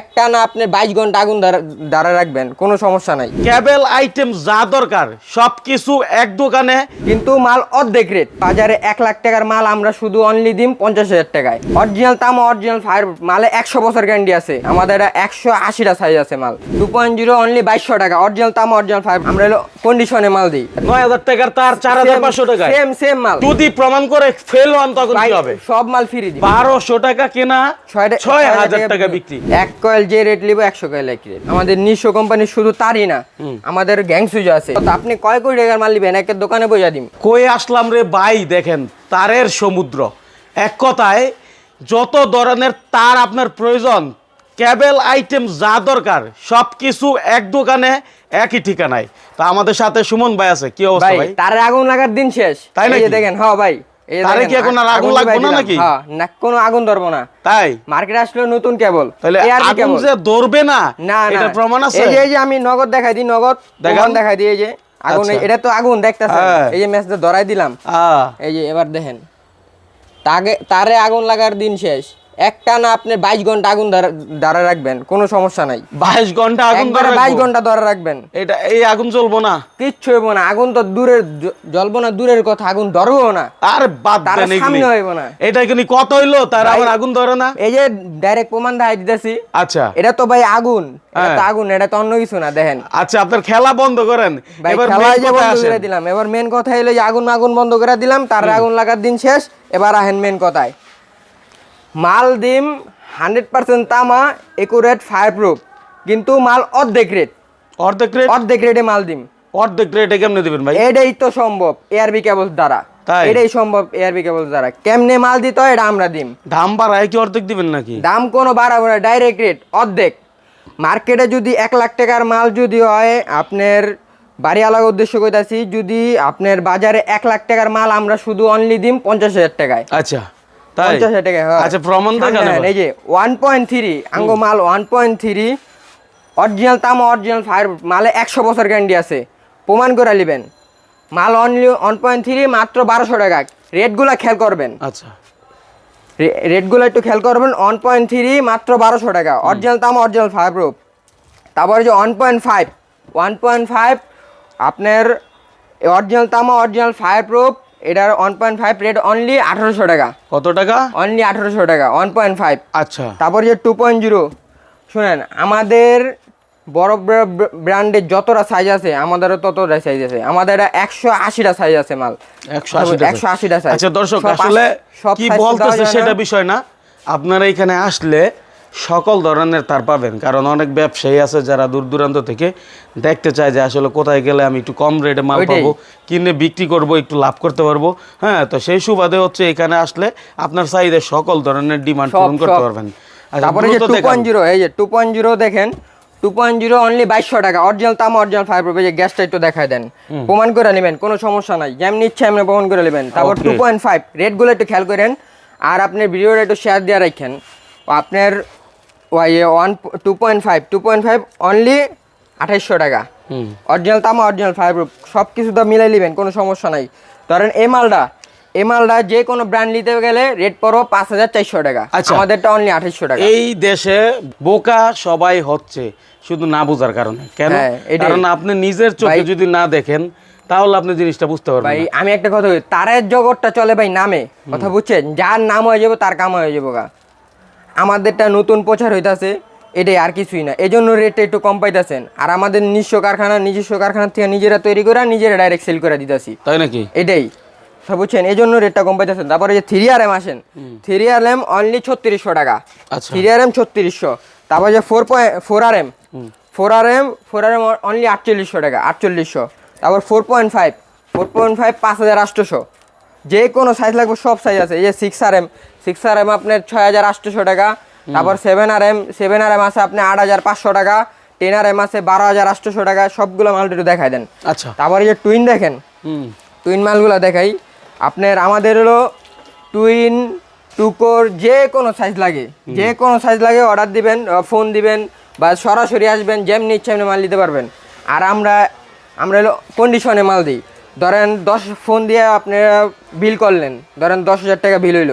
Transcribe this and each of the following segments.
একটা না আপনি বাইশ ঘণ্টা আগুন দ্বারা রাখবেন কোনো সমস্যা নাই। ক্যাবেল আইটেম যা দরকার সবকিছু এক দোকানে। কিন্তু মাল অর্ধেক রেট বাজারে এক লাখ টাকার মাল আমরা শুধু অনলি দিম পঞ্চাশ হাজার টাকায়। অরিজিনাল তামা অরিজিনাল ফায়ার মালে একশো বছর গ্যারান্টি আছে। আমাদের একশো আশিটা সাইজ আছে মাল। টু পয়েন্ট জিরো অনলি বাইশশো টাকা। অরিজিনাল তামা অরিজিনাল ফায়ার আমরা হলো কন্ডিশনে মাল দিই। নয় হাজার টাকার তার চার হাজার পাঁচশো টাকায়। সেম সেম মাল। যদি প্রমাণ করে ফেল হন তখন কি হবে? সব মাল ফ্রি দিই। বারোশো টাকা কেনা ছয় হাজার টাকা বিক্রি। এক কয়েল যে রেট নিবো একশো কয়েল এক রেট আমাদের নিঃস্ব কোম্পানি শুধু তারই না আমাদের গ্যাং সুইচ আছে। তো আপনি কয় কোটি টাকার মাল নিবেন? একের দোকানে বোঝা দিম। কই আসলাম রে ভাই দেখেন তারের সমুদ্র। এক কথায় যত ধরনের তার আপনার প্রয়োজন ক্যাবেল আইটেম যা দরকার সব কিছু এক দোকানে একই ঠিকানায়। তা আমাদের সাথে সুমন ভাই আছে কি অবস্থা ভাই তারে আগুন লাগার দিন শেষ। তাই নাকি? দেখেন হ্যাঁ ভাই। তারে কি এখন আর আগুন আগুন লাগবে না নাকি? হ্যাঁ, না কোনো আগুন ধরবো না। তাই? মার্কেট আসলো নতুন কেবল তাহলে আগুন যে ধরবে না না না। এটা প্রমাণ আছে? এই যে আমি নগদ দেখাই দিই নগদ দেখান। দেখাই দিই এই যে আগুন আচ্ছা। এটা তো আগুন দেখতেছেন? হ্যাঁ। এই যে ম্যাচটা ধরাই দিলাম। এই যে এবার দেখেন। তাকে তারে আগুন লাগার দিন শেষ। একটা না আপনি বাইশ ঘণ্টা আগুন দ্বারা রাখবেন কোনো সমস্যা নাই। বাইশ ঘণ্টা আগুন ধরে বাইশ ঘণ্টা ধরে রাখবেন। এটা এই আগুন জ্বলবো না। কিচ্ছু হইব না আগুন তো দূরের জ্বলবো না দূরের কথা আগুন ধরবো না। আর বাদ সামনে হইব না। এটা কিন্তু কত হইল? তার আবার আগুন ধরে না? এই যে ডাইরেক্ট প্রমাণ দেখাই দিতেছি। আচ্ছা। এটা তো ভাই আগুন। এটা তো হ্যাঁ। আগুন এটা তো অন্য কিছু না দেখেন। আচ্ছা আপনার খেলা বন্ধ করেন। এবার খেলায় যে বন্ধ করে দিলাম। এবার মেন কথা হলো যে আগুন আগুন বন্ধ করে দিলাম তার আগুন লাগার দিন শেষ। এবার আহেন মেন কথায়। মাল দিম হান্ড্রেড পার্সেন্ট তামা একুরেট ফায়ার প্রুফ কিন্তু মাল অর্ধেক রেট অর্ধেক রেট অর্ধেক রেটে মাল দিম অর্ধেক রেটে কেমনে দিবেন ভাই? এটাই তো সম্ভব এআরবি কেবল দ্বারা? এটাই সম্ভব এআরবি কেবল দ্বারা। কেমনে মাল দিতে এটা আমরা দিম। দাম বাড়ায় কি অর্ধেক দিবেন নাকি? দাম কোনো বাড়াবো না ডাইরেক্ট রেট অর্ধেক। মার্কেটে যদি এক লাখ টাকার মাল যদি হয় আপনার বাড়ি আলাদা উদ্দেশ্য কইতাছি যদি আপনার বাজারে এক লাখ টাকার মাল আমরা শুধু অনলি দিম পঞ্চাশ হাজার টাকায়। আচ্ছা। তাই? হয়। আচ্ছা প্রমাণ দেখান নেন, এবার। এই যে ওয়ান পয়েন্ট থ্রি আঙ্গ মাল ওয়ান পয়েন্ট থ্রি অরিজিনাল তাম অরিজিনাল ফায়ার মালে একশো বছর গ্যারান্টি আছে। প্রমাণ করে নেবেন। মাল অনলি ওয়ান পয়েন্ট থ্রি মাত্র বারোশো টাকা। রেটগুলো খেয়াল করবেন। আচ্ছা। রেটগুলো একটু খেয়াল করবেন ওয়ান পয়েন্ট থ্রি মাত্র বারোশো টাকা। অরিজিনাল দাম অরিজিনাল ফাইভ প্রুফ তারপরে যে one point five one point five আপনার অরিজিনাল তামা অরিজিনাল ফায়ার প্রুফ এটার one point five rate only আঠারোশো টাকা। কত টাকা? অনলি আঠারোশো টাকা ওয়ান পয়েন্ট ফাইভ আচ্ছা। তারপর যে টু পয়েন্ট জিরো শুনেন আমাদের বড় ব্র্যান্ডের যতটা সাইজ আছে আমাদেরও ততটা সাইজ আছে। আমাদের একশো আশিটা সাইজ আছে মাল। একশো আশিটা সাইজ আচ্ছা দর্শক আসলে কি বলতেছে সেটা বিষয় না। আপনারা এখানে আসলে সকল ধরনের তার পাবেন। কারণ অনেক ব্যবসায়ী আছে যারা দূর দূরান্ত থেকে দেখতে চায় যে আসলে কোথায় গেলে আমি একটু কম রেটে মাল পাবো কিনে বিক্রি করব একটু লাভ করতে পারব। হ্যাঁ তো সেই সুবাদে হচ্ছে এখানে আসলে আপনার চাহিদা সকল ধরনের ডিমান্ড পূরণ করতে পারবেন। আচ্ছা, তারপরে যে টু পয়েন্ট জিরো এই যে টু পয়েন্ট জিরো দেখেন টু পয়েন্ট জিরো অনলি বাইশশো টাকা। অরিজিনাল তাম অরিজিনাল ফাইভ রুপে যে গ্যাসটা একটু দেখায় দেন। প্রমাণ করে নেবেন কোনো সমস্যা নাই। যেমনি ইচ্ছা এমনি প্রমাণ করে নেবেন। তারপর টু পয়েন্ট ফাইভ রেটগুলো একটু খেয়াল করেন। আর আপনার ভিডিওটা একটু শেয়ার দিয়ে রাখেন। আপনার one two point five two point five only আঠাইশশো টাকা। অরিজিনাল তামা অরিজিনাল ফাইভ রুপ সব কিছু তো মিলাই নেবেন কোনো সমস্যা নাই। ধরেন এই মালটা এই মালটা যে কোনো ব্র্যান্ড নিতে গেলে রেট পড়ব পাঁচ হাজার চারশো টাকা। আচ্ছা। আমাদেরটা অনলি আঠাইশশো টাকা। এই দেশে বোকা সবাই হচ্ছে শুধু না বোঝার কারণে। কেন? হ্যাঁ, কারণ আপনি নিজের চোখে যদি না দেখেন তাহলে আপনি জিনিসটা বুঝতে পারবেন ভাই আমি একটা কথা বলি তারের জগৎটা চলে ভাই নামে। কথা বুঝছেন? যার নাম হয়ে যাবে তার কাম হয়ে যাব গা। আমাদেরটা নতুন প্রচার হইতাছে এটাই আর কিছুই না। এই জন্য রেটটা একটু কম পাইতেছেন। আর আমাদের নিজস্ব কারখানা নিজস্ব কারখানা থেকে নিজেরা তৈরি করে নিজেরা ডাইরেক্ট সেল করে দিতেছি। তাই নাকি? এটাই। সব বুঝছেন এই জন্য রেটটা কম পাইতেছেন। তারপরে যে থ্রি আর এম আসেন থ্রি আর এম অনলি ছত্রিশশো টাকা। আচ্ছা। থ্রি আর এম ছত্রিশশো। তারপর যে four point four R M four R M four R M only আটচল্লিশশো টাকা আটচল্লিশশো। তারপর four point five four point five পাঁচ হাজার আটশোশো। যে কোনো সাইজ লাগবে সব সাইজ আছে। এই যে six R M six R M আপনার ছয় হাজার আটশোশো টাকা। তারপর seven R M seven R M আছে আপনি আট হাজার পাঁচশো টাকা। টেন আর এম আছে বারো হাজার আটশোশো টাকা। সবগুলো মালটা একটু দেখাই দেন। আচ্ছা। তারপরে যে টুইন দেখেন। হুম। টুইন মালগুলো দেখাই। আপনার আমাদের হলো টুইন টুকোর যে কোনো সাইজ লাগে। যে কোনো সাইজ লাগে অর্ডার দিবেন ফোন দিবেন বা সরাসরি আসবেন যেমনি ইচ্ছে এমনি মাল দিতে পারবেন। আর আমরা আমরা হলো কন্ডিশনে মাল দিই। ধরেন দশ ফোন দিয়ে আপনারা বিল করলেন, ধরেন দশ হাজার টাকা বিল হইল।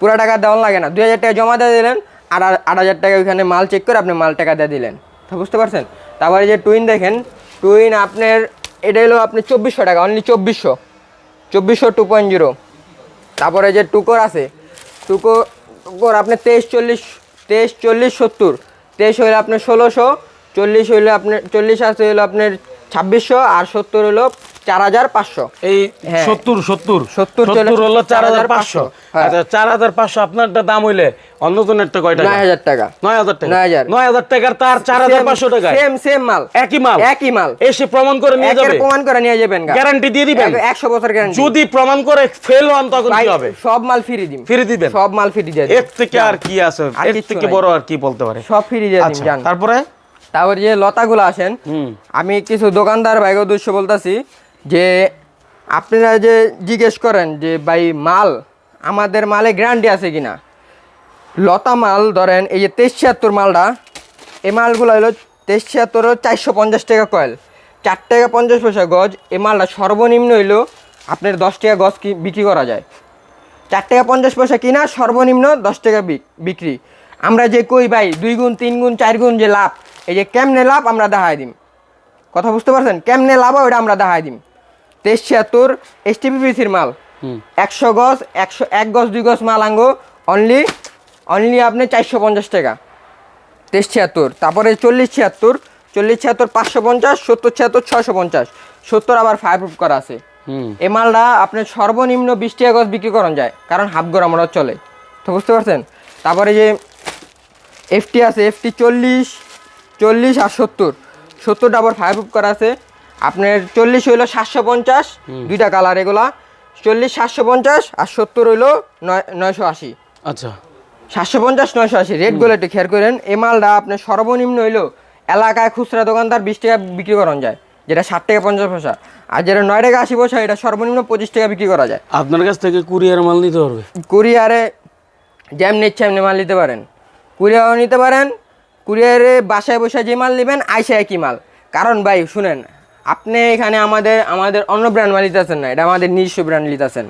পুরো টাকা দেওয়ান লাগে না, দুই হাজার টাকা জমা দিয়ে দিলেন আট আট হাজার টাকা ওইখানে মাল চেক করে আপনি মাল টাকা দিয়ে দিলেন। তো বুঝতে পারছেন? তারপরে যে টুইন দেখেন টুইন আপনার, এটা হলো আপনি চব্বিশশো টাকা অনলি চব্বিশশো। চব্বিশশো টু পয়েন্ট জিরো তারপরে যে টুকোর আছে টুকো টুকোর আপনি তেইশ, চল্লিশ তেইশ, চল্লিশ, সত্তর। তেইশ হইলে আপনার ষোলোশো, চল্লিশ হইলে আপনার চল্লিশ আছে হইল আপনার ছাব্বিশশো আর সত্তর হলো চার হাজার পাঁচশো। এই হ্যাঁ। সত্তর সত্তর। সত্তর সত্তর হলো চার হাজার পাঁচশো। হ্যাঁ। আচ্ছা চার হাজার পাঁচশো আপনারটা দাম হইলে অন্য জনেরটা কয় টাকা? নয় হাজার টাকা। নয় হাজার টাকা। নয় হাজার। নয় হাজার টাকার তার চার হাজার পাঁচশো টাকা। সেম সেম মাল। একই মাল? একই মাল। এসে প্রমাণ করে নিয়ে যাবে? প্রমাণ করে নিয়ে যাবেন গ্যারান্টি দিয়ে দিবেন? একশো বছর গ্যারান্টি যদি প্রমাণ করে ফেল হন তখন কি হবে? সব মাল ফ্রি দিম। ফিরে দিবেন? সব মাল ফ্রি দিয়ে এর থেকে আর কি আছে? এর থেকে বড় আর কি বলতে পারে? সব ফ্রি দিয়ে দিম আচ্ছা তারপরে? তারপর যে লতাগুলো আসেন আমি কিছু দোকানদার ভাইকে উদ্দেশ্য বলতেছি যে আপনারা যে জিজ্ঞেস করেন যে ভাই মাল আমাদের মালে গ্যারান্টি আছে কিনা? লতা মাল ধরেন এই যে তেইশ ছিয়াত্তর মালটা এই মালগুলো হলো তেইশ ছিয়াত্তর চারশো পঞ্চাশ টাকা কয়েল। চার টাকা পঞ্চাশ পয়সা গজ এই মালটা সর্বনিম্ন হইল আপনার দশ টাকা গজ কি বিক্রি করা যায়। চার টাকা পঞ্চাশ পয়সা কিনা সর্বনিম্ন দশ টাকা বিক- বিক্রি। আমরা যে কই ভাই দুই গুণ তিন গুণ চার গুণ যে লাভ এই যে কেমনে লাভ আমরা দেখাই দিম। কথা বুঝতে পারছেন? কেমনে লাভ ওটা আমরা দেখাই দিম। তেইশ ছিয়াত্তর এস এসটিপিপিসির মাল। একশো গজ একশো এক গজ দুই গজ মাল আঙ্গো। অনলি অনলি আপনি চারশো পঞ্চাশ টাকা। তেইশ ছিয়াত্তর তারপরে চল্লিশ ছিয়াত্তর চল্লিশ ছিয়াত্তর পাঁচশো পঞ্চাশ সত্তর ছিয়াত্তর ছশো পঞ্চাশ। সত্তর আবার ফায়ার প্রুফ করা আছে। এই মালটা আপনার সর্বনিম্ন বিশ টাকা গজ বিক্রি করানো যায়। কারণ হাফ গড় আমরা চলে। তো বুঝতে পারছেন? তারপরে যে এফটি আছে এফটি চল্লিশ চল্লিশ আর সত্তর। সত্তরটা আবার ফায়ার প্রুফ করা আছে। আপনার চল্লিশ হইল সাতশো পঞ্চাশ দুইটা কালার এগুলা। চল্লিশ সাতশো পঞ্চাশ আর সত্তর হইল নয় নয়শো আশি। আচ্ছা। সাতশো পঞ্চাশ নয়শো আশি। রেটগুলো একটু খেয়াল করেন এই মালটা আপনার সর্বনিম্ন হইল এলাকায় খুচরা দোকানদার বিশ টাকা বিক্রি করানো যায় যেটা ষাট টাকা পঞ্চাশ পয়সা। আর যেটা নয় টাকা আশি পয়সা এটা সর্বনিম্ন পঁচিশ টাকা বিক্রি করা যায়। আপনার কাছ থেকে কুরিয়ার মাল নিতে পারবে? কুরিয়ারে যেমনি ইচ্ছা এমনি মাল নিতে পারেন। কুরিয়ারও নিতে পারেন কুরিয়ারে বাসায় বসে যে মাল নেবেন আইসা একই মাল। কারণ ভাই শুনেন আপনি এখানে আমাদের আমাদের অন্য ব্র্যান্ড মাল নিতেছেন না এটা আমাদের নিজস্ব ব্র্যান্ড নিতেছেন।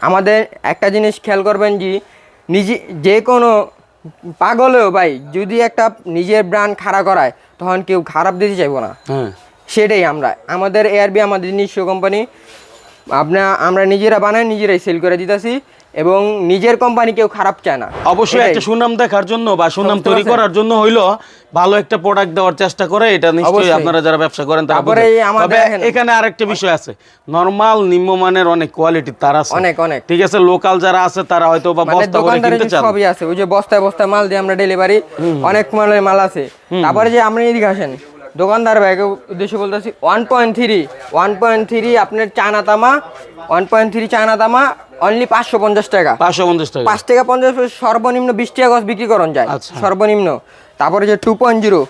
আমাদের একটা জিনিস খেয়াল করবেন যে নিজে যে কোনো পাগলেও ভাই যদি একটা নিজের ব্র্যান্ড খাড়া করায় তখন কেউ খারাপ দিতে চাইব না। হ্যাঁ। সেটাই আমরা। আমাদের এআরবি আমাদের নিজস্ব কোম্পানি আপনার আমরা নিজেরা বানাই নিজেরাই সেল করে দিতেছি। এবং নিজের কোম্পানি কেউ খারাপ চায় না। অবশ্যই একটা সুনাম দেখার জন্য বা সুনাম তৈরি করার জন্য হইল ভালো একটা প্রোডাক্ট দেওয়ার চেষ্টা করে এটা নিশ্চয়ই আপনারা যারা ব্যবসা করেন তারপরে এখানে- আরেকটা বিষয় আছে। নরমাল নিম্নমানের অনেক কোয়ালিটি তার আছে। অনেক অনেক। ঠিক আছে লোকাল যারা আছে তারা হয়তো বা মানে বস্তা করে কিনতে চান। সবই আছে। ওই যে বস্তায় বস্তায় মাল দিয়ে আমরা ডেলিভারি অনেক মালের মাল আছে। তারপরে যে আপনি এদিকে আসেন দোকানদার ভাইকে উদ্দেশ্য বলতেছি one point three one point three আপনার চায়না তামা ওয়ান পয়েন্ট থ্রি চায়না তামা অনলি পাঁচশো পঞ্চাশ টাকা। পাঁচশো পঞ্চাশ টাকা। পাঁচ টাকা পঞ্চাশ পয়সা সর্বনিম্ন বিশ টাকা গজ বিক্রি করন যায় আচ্ছা। সর্বনিম্ন। তারপরে যে two point zero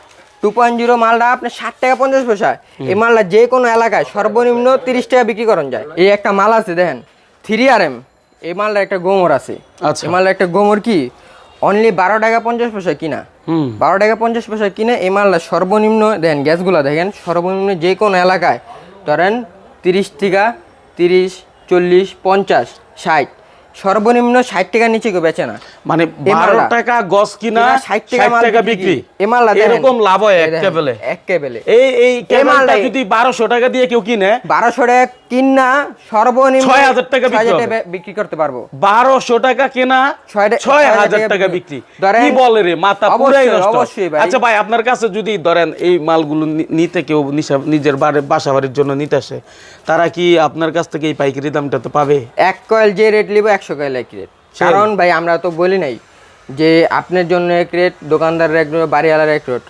two point zero মালটা আপনার ষাট টাকা পঞ্চাশ পয়সা। এই মালটা যে কোনো এলাকায় সর্বনিম্ন তিরিশ টাকা বিক্রি করন যায়। এই একটা মাল আছে দেখেন থ্রি আর এম এই মালটা একটা গোমর আছে। আচ্ছা। এই মালটা একটা গোমর কি? অনলি বারো টাকা পঞ্চাশ পয়সা কিনা। বারো টাকা পঞ্চাশ পয়সা কিনে এই মালটা সর্বনিম্ন, দেন গ্যাসগুলা দেখেন, সর্বনিম্ন যে কোনো এলাকায় ধরেন তিরিশ টিকা, তিরিশ, চল্লিশ, পঞ্চাশ, ষাট, সর্বনিম্ন ষাট টাকার নিচে কেউ বেচে না। মানে বারো টাকা গজ কিনা কিনা 60 টাকা ষাট টাকা বিক্রি। এরকম লাভ হয় এই এক দেখেন, এক কেবেলে। এই এই কেবলটা যদি বারোশো টাকা দিয়ে কেউ কিনে বারোশো টাকা কিনা সর্বনিম্ন ছয় হাজার টাকা বিক্রি করতে পারব। বারোশো টাকা কেনা ছয় হাজার টাকা বিক্রি। কি বলে রে মাথা পুরাই নষ্ট। আচ্ছা ভাই আপনার কাছে যদি ধরেন এই মালগুলো নিতে কেউ নিজের বাসা বাড়ির জন্য নিতে আসে তারা কি আপনার কাছ থেকে এই পাইকারি দামটা তো পাবে? এক কয়েল যে রেট নিবো একশো কয়েল এক রেট কারণ ভাই আমরা তো বলি নাই যে আপনার জন্য এক রেট দোকানদারের এক রেট বাড়িওয়ালার এক রেট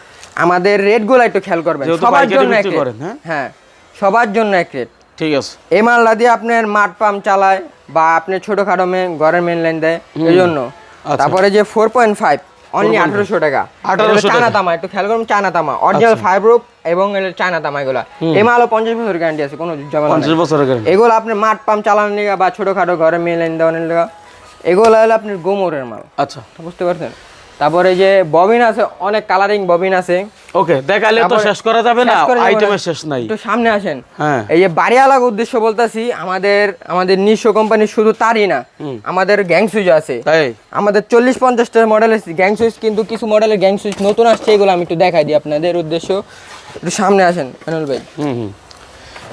আমাদের রেটগুলো একটু খেয়াল করবেন। সবার জন্য এক রেট হ্যাঁ? হ্যাঁ সবার জন্য এক রেট ঠিক আছে। এই মালটা দিয়ে আপনার মাঠ পাম্প চালায় বা আপনি ছোটখাটো মেন ঘরের মেন লাইন দেয় এই জন্য। আচ্ছা। তারপরে যে ফোর পয়েন্ট ফাইভ অনলি আঠারোশো টাকা। 1800 চায়না তামা একটু খেয়াল করুন চায়না তামা। অরিজিনাল ফাইভ রুপ এবং চায়না তামা এগুলা। এই মালও পঞ্চাশ বছর গ্যারান্টি আছে কোনো ঝামেলা পঞ্চাশ নাই। বছরের এগুলো আপনি মাঠ পাম্প চালানোর লিগা বা ছোটখাটো ঘরে মেন লাইন দেওয়ানোর লিগা এগুলো হলো আপনার গোমরের মাল। আচ্ছা। বুঝতে পারছেন? তারপরে যে ববিন আছে অনেক কালারিং ববিন আছে। ওকে দেখালে তো শেষ করা যাবে না। আইটেমের শেষ নাই। একটু সামনে আসেন। হ্যাঁ। এই যে বাড়ি আলাগ উদ্দেশ্য বলতেছি আমাদের আমাদের নিঃস্ব কোম্পানি শুধু তারই না আমাদের গ্যাং সুইচ আছে। তাই? আমাদের চল্লিশ পঞ্চাশটা মডেলের গ্যাং সুইচ কিন্তু কিছু মডেলের গ্যাং সুইচ নতুন আসছে এগুলো আমি একটু দেখাই দিই আপনাদের উদ্দেশ্য। একটু সামনে আসেন আনুল ভাই। হুম হুম।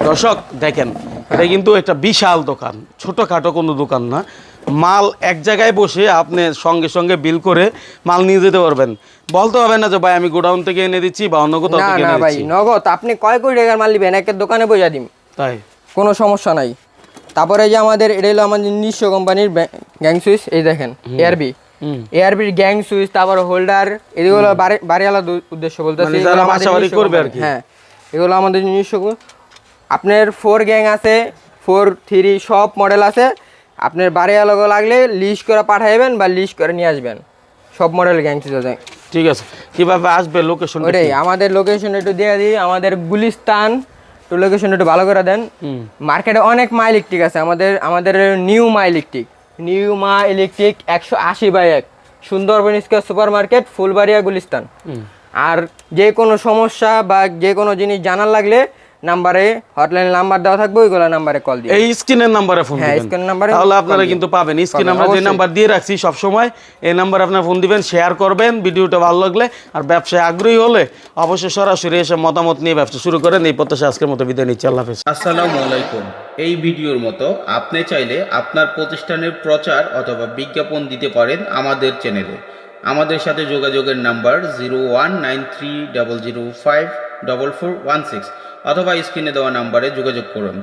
দর্শক দেখেন এটা কিন্তু একটা বিশাল দোকান ছোটখাটো কোনো দোকান না। মাল এক জায়গায় বসে আপনি সঙ্গে সঙ্গে বিল করে মাল নিয়ে যেতে পারবেন। বলতে হবে না যে ভাই আমি গোডাউন থেকে এনে দিচ্ছি বা অন্য কোথাও থেকে না ভাই নগদ আপনি কয় কোটি টাকার মাল নেবেন? একের দোকানে বইয়া দিম। তাই? কোনো সমস্যা নাই। তারপরে যে আমাদের এটা হলো আমাদের নিঃস্ব কোম্পানির গ্যাং সুইচ এই দেখেন এআরবি এআরবির গ্যাং সুইচ তারপর হোল্ডার এগুলো বাড়ি- বাড়িওয়ালা উদ্দেশ্য বলতেছি। মানে। হ্যাঁ এগুলো আমাদের নিজস্ব আপনার ফোর গ্যাং আছে ফোর থ্রি সব মডেল আছে। আপনার বাড়ি বাড়িওয়ালা লাগলে লিস্ট করে পাঠাইবেন বা লিস্ট করে নিয়ে আসবেন। সব মডেল গ্যাং আছে ঠিক আছে। কীভাবে আসবে লোকেশন ওটাই আমাদের লোকেশন একটু দিয়ে দিই আমাদের গুলিস্তান একটু লোকেশন একটু ভালো করে দেন। মার্কেটে অনেক মা ইলেকট্রিক আছে আমাদের আমাদের নিউ মা ইলেকট্রিক নিউ মা ইলেকট্রিক একশো আশি বাই এক। Sundarban square super market Fulbaria Gulistan. আর যে কোনো সমস্যা বা যে কোনো জিনিস জানার লাগলে নাম্বারে হটলাইন নাম্বার দেওয়া থাকবে ওইগুলো নাম্বারে কল দিয়ে এই স্ক্রিনের নাম্বারে ফোন হ্যাঁ, দিবেন। স্ক্রিনের নাম্বারে তাহলে আপনারা কিন্তু পাবেন। স্ক্রিন আমরা যে নাম্বার দিয়ে রাখছি সব সময় এই নাম্বার আপনার ফোন দিবেন শেয়ার করবেন ভিডিওটা ভালো লাগলে। আর ব্যবসায় আগ্রহী হলে অবশ্যই সরাসরি এসে মতামত নিয়ে ব্যবসা শুরু করেন। এই প্রত্যাশা আজকের মতো বিদায় নিচ্ছি। আল্লাহ হাফেজ। আসসালামু আলাইকুম। এই ভিডিওর মতো আপনি চাইলে আপনার প্রতিষ্ঠানের প্রচার অথবা বিজ্ঞাপন দিতে পারেন আমাদের চ্যানেলে আমাদের সাথে যোগাযোগের number zero one nine three double zero five double four one six অথবা স্ক্রিনে দেওয়া নাম্বারে যোগাযোগ করুন।